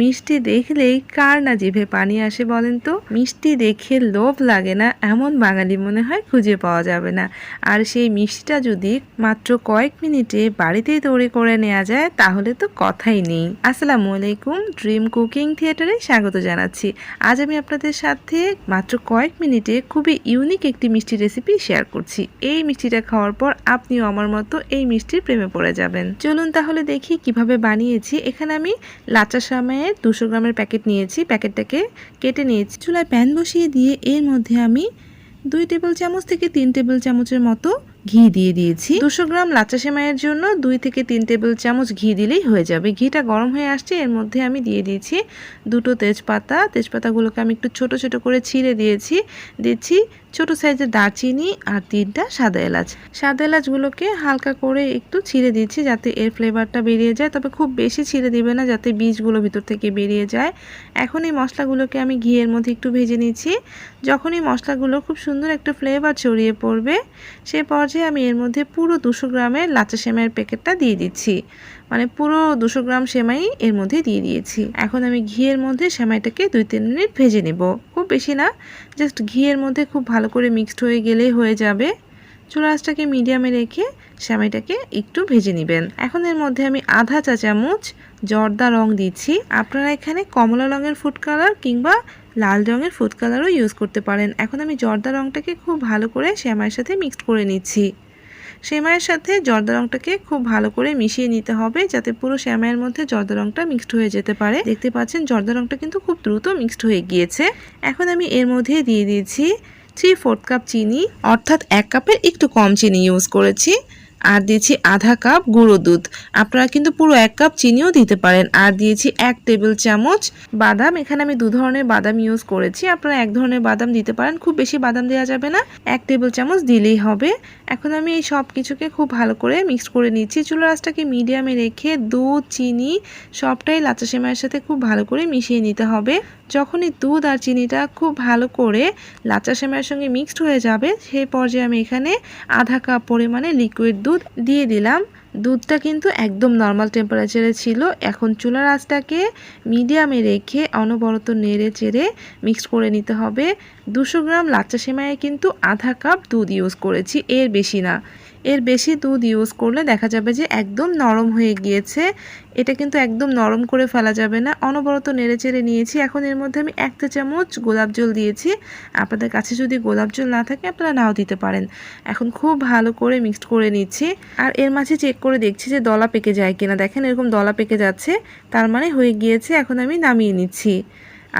মিষ্টি দেখলেই কার না জিভে পানি আসে বলেন তো? মিষ্টি দেখে লোভ লাগে না, এমন বাঙালি মনে হয় খুঁজে পাওয়া যাবে না। আর সেই মিষ্টিটা যদি মাত্র কয়েক মিনিটে বাড়িতেই তৈরি করে নেওয়া যায়, তাহলে তো কথাই নেই। আসসালামু আলাইকুম, ড্রিম কুকিং থিয়েটারে স্বাগত জানাচ্ছি। আজ আমি আপনাদের সাথে মাত্র কয়েক মিনিটে খুবই ইউনিক একটি মিষ্টি রেসিপি শেয়ার করছি। এই মিষ্টিটা খাওয়ার পর আপনিও আমার মতো এই মিষ্টির প্রেমে পড়ে যাবেন। চলুন তাহলে দেখি কীভাবে বানিয়েছি। এখানে আমি লাচা সামায়ের দুশো গ্রামের প্যাকেট নিয়েছি। প্যাকেটটাকে কেটে নিয়েছি। চুলায় প্যান বসিয়ে দিয়ে এর মধ্যে আমি দুই টেবিল চামচ থেকে তিন টেবিল চামচের মতো ঘি দিয়ে দিয়েছি। দুশো গ্রাম লাচা সেমাইয়ের জন্য দুই থেকে তিন টেবিল চামচ ঘি দিলেই হয়ে যাবে। ঘিটা গরম হয়ে আসছে, এর মধ্যে আমি দিয়ে দিয়েছি দুটো তেজপাতা। তেজপাতাগুলোকে আমি একটু ছোট ছোট করে ছিঁড়ে দিয়েছি। দিচ্ছি ছোট সাইজের দারচিনি আর তিনটা সাদা এলাচ। সাদা এলাচগুলোকে হালকা করে একটু ছিঁড়ে দিচ্ছি যাতে এর ফ্লেভারটা বেরিয়ে যায়। তবে খুব বেশি ছিঁড়ে দিবে না, যাতে বীজগুলো ভিতর থেকে বেরিয়ে যায়। এখন এই মশলাগুলোকে আমি ঘিয়ের মধ্যে একটু ভেজে নিচ্ছি। যখন এই মশলাগুলো খুব সুন্দর একটা ফ্লেভার ছড়িয়ে পড়বে, সে পর্যায়ে আমি এর মধ্যে পুরো দুশো গ্রামের লাচা সেমাইয়ের প্যাকেটটা দিয়ে দিচ্ছি। মানে পুরো দুশো গ্রাম সেমাই এর মধ্যে দিয়ে দিয়েছি। এখন আমি ঘিয়ের মধ্যে সেমাইটাকে দুই তিন মিনিট ভেজে নেব। খুব বেশি না জাস্ট ঘিয়ের মধ্যে খুব ভালো করে মিক্সড হয়ে গেলেই হয়ে যাবে। চুলা মিডিয়ামে রেখে সেমাইটাকে একটু ভেজে নেবেন। এখন এর মধ্যে আমি আধা চা চামচ জর্দা রং দিচ্ছি। আপনারা এখানে কমলা রঙের ফুড কালার কিংবা লাল রঙের ফুড কালারও ইউজ করতে পারেন। এখন আমি জর্দা রঙটাকে খুব ভালো করে সেমাইয়ের সাথে মিক্সড করে নিচ্ছি। সেমাইয়ের সাথে জর্দা রঙটাকে খুব ভালো করে মিশিয়ে নিতে হবে যাতে পুরো সেমাইয়ের মধ্যে জর্দা রঙটা মিক্সড হয়ে যেতে পারে। দেখতে পাচ্ছেন জর্দা রঙটা কিন্তু খুব দ্রুত মিক্সড হয়ে গিয়েছে। এখন আমি এর মধ্যে দিয়ে দিয়েছি থ্রি ফোর্থ কাপ চিনি, অর্থাৎ এক কাপের একটু কম চিনি ইউজ করেছি। আর দিয়েছি আধা কাপ গুঁড়ো দুধ। আপনারা কিন্তু পুরো এক কাপ চিনিও দিতে পারেন। আর দিয়েছি এক টেবিল চামচ বাদাম। এখানে আমি দু ধরনের বাদাম ইউজ করেছি। আপনারা এক ধরনের বাদাম দিতে পারেন। খুব বেশি বাদাম দেওয়া যাবে না। এক টেবিল চামচ দিলেই হবে। এখন আমি এই সব কিছুকে খুব ভালো করে মিক্স করে নিচ্ছি। চুলা রাসটাকে মিডিয়ামে রেখে দুধ, চিনি সবটাই লাচা সেমাইয়ের সাথে খুব ভালো করে মিশিয়ে নিতে হবে। যখনই দুধ আর চিনিটা খুব ভালো করে লাচা সেমাইয়ের সঙ্গে মিক্সড হয়ে যাবে, সেই পর্যায়ে আমি এখানে আধা কাপ পরিমাণে লিকুইড দুধ দিয়ে দিলাম। দুধটা কিন্তু একদম নর্মাল টেম্পারেচারে ছিল। এখন চুলার আঁচটাকে মিডিয়ামে রেখে অনবরত নেড়ে চেড়ে মিক্স করে নিতে হবে। দুশো গ্রাম লাচ্চা সেমাইয়ে কিন্তু আধা কাপ দুধ ইউজ করেছি, এর বেশি না। এর বেশি দুধ ইউজ করলে দেখা যাবে যে একদম নরম হয়ে গিয়েছে। এটা কিন্তু একদম নরম করে ফেলা যাবে না। অনবরত নেড়ে চেড়ে নিয়েছি। এখন এর মধ্যে আমি একটা চামচ গোলাপ জল দিয়েছি। আপনাদের কাছে যদি গোলাপ জল না থাকে, আপনারা নাও দিতে পারেন। এখন খুব ভালো করে মিক্সড করে নিচ্ছি। আর এর মাঝে চেক করে দেখছি যে দলা পেকে যায় কিনা। দেখেন এরকম দলা পেকে যাচ্ছে। তার মানে হয়ে গিয়েছে। এখন আমি নামিয়ে নিচ্ছি।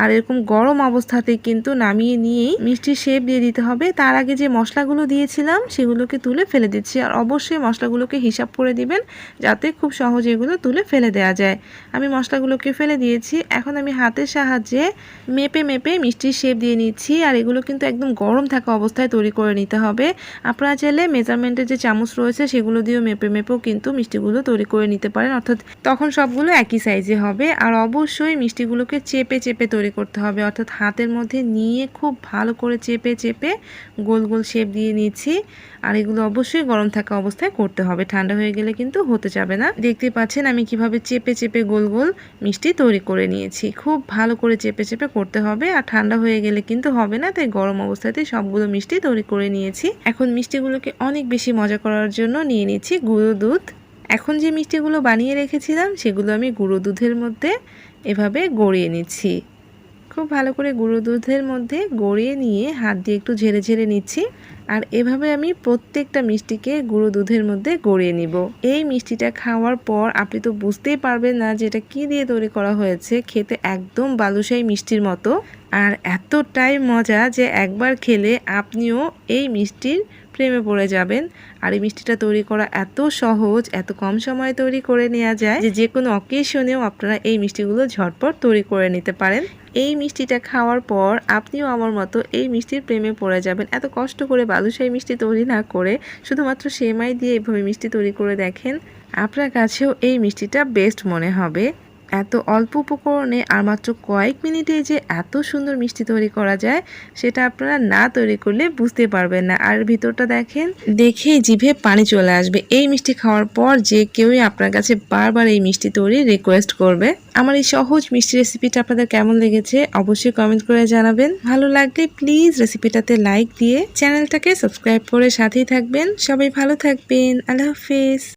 আর এরকম গরম অবস্থাতে কিন্তু নামিয়ে নিয়েই মিষ্টির শেপ দিয়ে দিতে হবে। তার আগে যে মশলাগুলো দিয়েছিলাম, সেগুলোকে তুলে ফেলে দিচ্ছি। আর অবশ্যই মশলাগুলোকে হিসাব করে দিবেন, যাতে খুব সহজে এগুলো তুলে ফেলে দেওয়া যায়। আমি মশলাগুলোকে ফেলে দিয়েছি। এখন আমি হাতের সাহায্যে মেপে মেপে মিষ্টির শেপ দিয়ে নিচ্ছি। আর এগুলো কিন্তু একদম গরম থাকা অবস্থায় তৈরি করে নিতে হবে। আপনারা চাইলে মেজারমেন্টের যে চামচ রয়েছে, সেগুলো দিয়েও মেপে মেপেও কিন্তু মিষ্টিগুলো তৈরি করে নিতে পারেন। অর্থাৎ তখন সবগুলো একই সাইজে হবে। আর অবশ্যই মিষ্টিগুলোকে চেপে চেপে তৈরি করতে হবে। অর্থাৎ হাতের মধ্যে নিয়ে খুব ভালো করে চেপে চেপে গোল গোল শেপ দিয়ে নিচ্ছি। আর এগুলো অবশ্যই গরম থাকা অবস্থায় করতে হবে। ঠান্ডা হয়ে গেলে কিন্তু হতে যাবে না। দেখতে পাচ্ছেন আমি কীভাবে চেপে চেপে গোল গোল মিষ্টি তৈরি করে নিয়েছি। খুব ভালো করে চেপে চেপে করতে হবে। আর ঠান্ডা হয়ে গেলে কিন্তু হবে না, তাই গরম অবস্থাতে সবগুলো মিষ্টি তৈরি করে নিয়েছি। এখন মিষ্টিগুলোকে অনেক বেশি মজা করার জন্য নিয়ে নিচ্ছি গুঁড়ো দুধ। এখন যে মিষ্টিগুলো বানিয়ে রেখেছিলাম, সেগুলো আমি গুঁড়ো দুধের মধ্যে এভাবে গড়িয়ে নিচ্ছি। খুব ভালো করে গুঁড়ো দুধের মধ্যে গড়িয়ে নিয়ে হাত দিয়ে একটু ঝেড়ে ঝেড়ে নিচ্ছি। আর এভাবে আমি প্রত্যেকটা মিষ্টিকে গুঁড়ো দুধের মধ্যে গড়িয়ে নিব। এই মিষ্টিটা খাওয়ার পর আপনি তো বুঝতেই পারবেন না যে এটা কী দিয়ে তৈরি করা হয়েছে। খেতে একদম বালুশাই মিষ্টির মতো। আর এতটাই মজা যে একবার খেলে আপনিও এই মিষ্টির প্রেমে পড়ে যাবেন। আর এই মিষ্টিটা তৈরি করা এত সহজ, এত কম সময়ে তৈরি করে নেওয়া যায় যে যে কোনো অকেশনেও আপনারা এই মিষ্টিগুলো ঝটপট তৈরি করে নিতে পারেন। এই মিষ্টিটা খাওয়ার পর আপনিও আমার মতো এই মিষ্টির প্রেমে পড়ে যাবেন। এত কষ্ট করে বালুশাহী মিষ্টি তৈরি না করে শুধুমাত্র সেমাই দিয়ে এভাবে মিষ্টি তৈরি করে দেখেন। আপনার কাছেও এই মিষ্টিটা বেস্ট মনে হবে। এত অল্প উপকরণে আর মাত্র কয়েক মিনিটে যে এত সুন্দর মিষ্টি তৈরি করা যায়, সেটা আপনারা না তৈরি করলে বুঝতে পারবেন না। আর ভিতরটা দেখেন, দেখেই জিভে পানি চলে আসবে। এই মিষ্টি খাওয়ার পর যে কেউই আপনার কাছে বারবার এই মিষ্টি তৈরি রিকোয়েস্ট করবে। আমার এই সহজ মিষ্টি রেসিপিটা আপনাদের কেমন লেগেছে অবশ্যই কমেন্ট করে জানাবেন। ভালো লাগলে প্লিজ রেসিপিটাতে লাইক দিয়ে চ্যানেলটাকে সাবস্ক্রাইব করে সাথেই থাকবেন। সবাই ভালো থাকবেন। আল্লাহ হাফেজ।